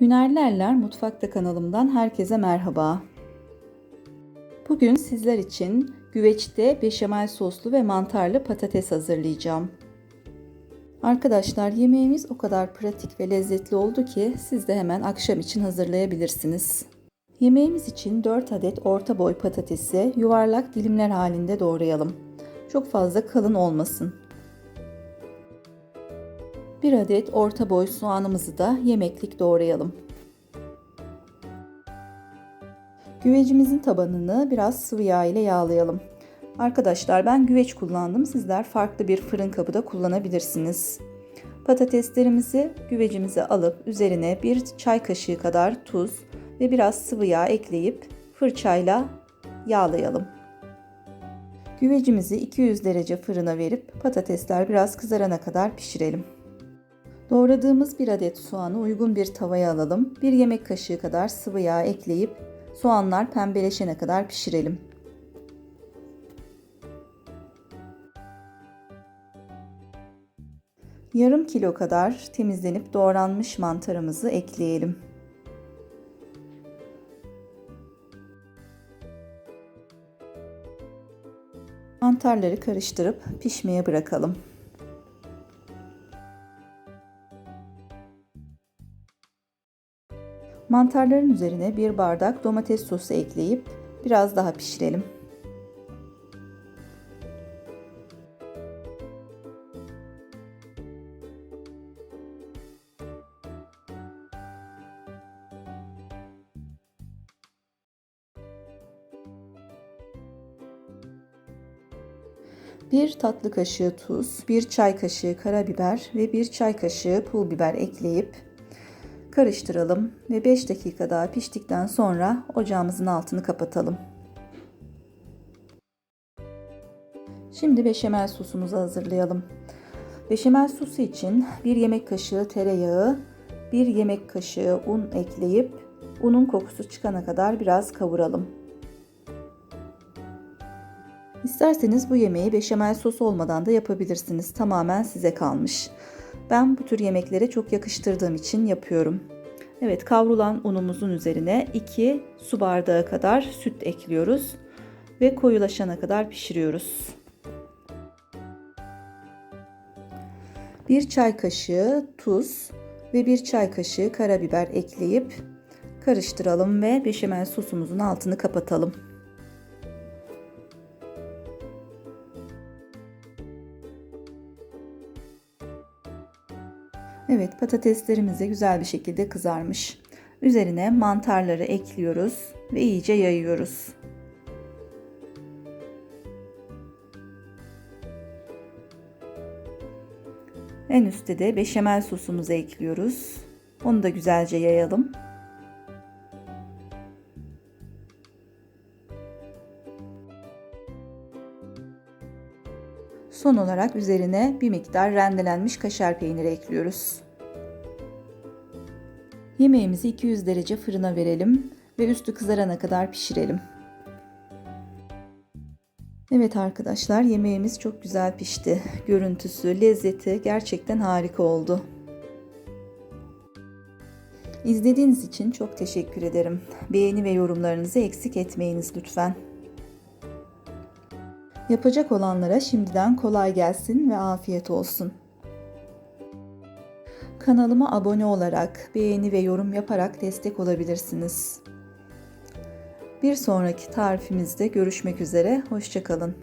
Hünerlerler Mutfakta kanalımdan herkese merhaba. Bugün sizler için güveçte beşamel soslu ve mantarlı patates hazırlayacağım. Arkadaşlar yemeğimiz o kadar pratik ve lezzetli oldu ki siz de hemen akşam için hazırlayabilirsiniz. Yemeğimiz için 4 adet orta boy patatesi yuvarlak dilimler halinde doğrayalım. Çok fazla kalın olmasın. 1 adet orta boy soğanımızı da yemeklik doğrayalım. Güvecimizin tabanını biraz sıvı yağ ile yağlayalım. Arkadaşlar ben güveç kullandım. Sizler farklı bir fırın kabı da kullanabilirsiniz. Patateslerimizi güvecimize alıp üzerine bir çay kaşığı kadar tuz ve biraz sıvı yağ ekleyip fırçayla yağlayalım. Güvecimizi 200 derece fırına verip patatesler biraz kızarana kadar pişirelim. Doğradığımız bir adet soğanı uygun bir tavaya alalım. Bir yemek kaşığı kadar sıvı yağ ekleyip soğanlar pembeleşene kadar pişirelim. Yarım kilo kadar temizlenip doğranmış mantarımızı ekleyelim. Mantarları karıştırıp pişmeye bırakalım. Mantarların üzerine bir bardak domates sosu ekleyip biraz daha pişirelim. Bir tatlı kaşığı tuz, bir çay kaşığı karabiber ve bir çay kaşığı pul biber ekleyip karıştıralım ve 5 dakika daha piştikten sonra ocağımızın altını kapatalım. Şimdi beşamel sosumuzu hazırlayalım. Beşamel sosu için 1 yemek kaşığı tereyağı, 1 yemek kaşığı un ekleyip unun kokusu çıkana kadar biraz kavuralım. İsterseniz bu yemeği beşamel sos olmadan da yapabilirsiniz. Tamamen size kalmış. Ben bu tür yemeklere çok yakıştırdığım için yapıyorum. Evet kavrulan unumuzun üzerine 2 su bardağı kadar süt ekliyoruz ve koyulaşana kadar pişiriyoruz. 1 çay kaşığı tuz ve 1 çay kaşığı karabiber ekleyip karıştıralım ve beşamel sosumuzun altını kapatalım. Evet patateslerimiz de güzel bir şekilde kızarmış. Üzerine mantarları ekliyoruz ve iyice yayıyoruz. En üstte de beşamel sosumuzu ekliyoruz. Onu da güzelce yayalım. Son olarak üzerine bir miktar rendelenmiş kaşar peyniri ekliyoruz. Yemeğimizi 200 derece fırına verelim ve üstü kızarana kadar pişirelim. Evet arkadaşlar yemeğimiz çok güzel pişti. Görüntüsü, lezzeti gerçekten harika oldu. İzlediğiniz için çok teşekkür ederim. Beğeni ve yorumlarınızı eksik etmeyiniz lütfen. Yapacak olanlara şimdiden kolay gelsin ve afiyet olsun. Kanalıma abone olarak, beğeni ve yorum yaparak destek olabilirsiniz. Bir sonraki tarifimizde görüşmek üzere, hoşçakalın.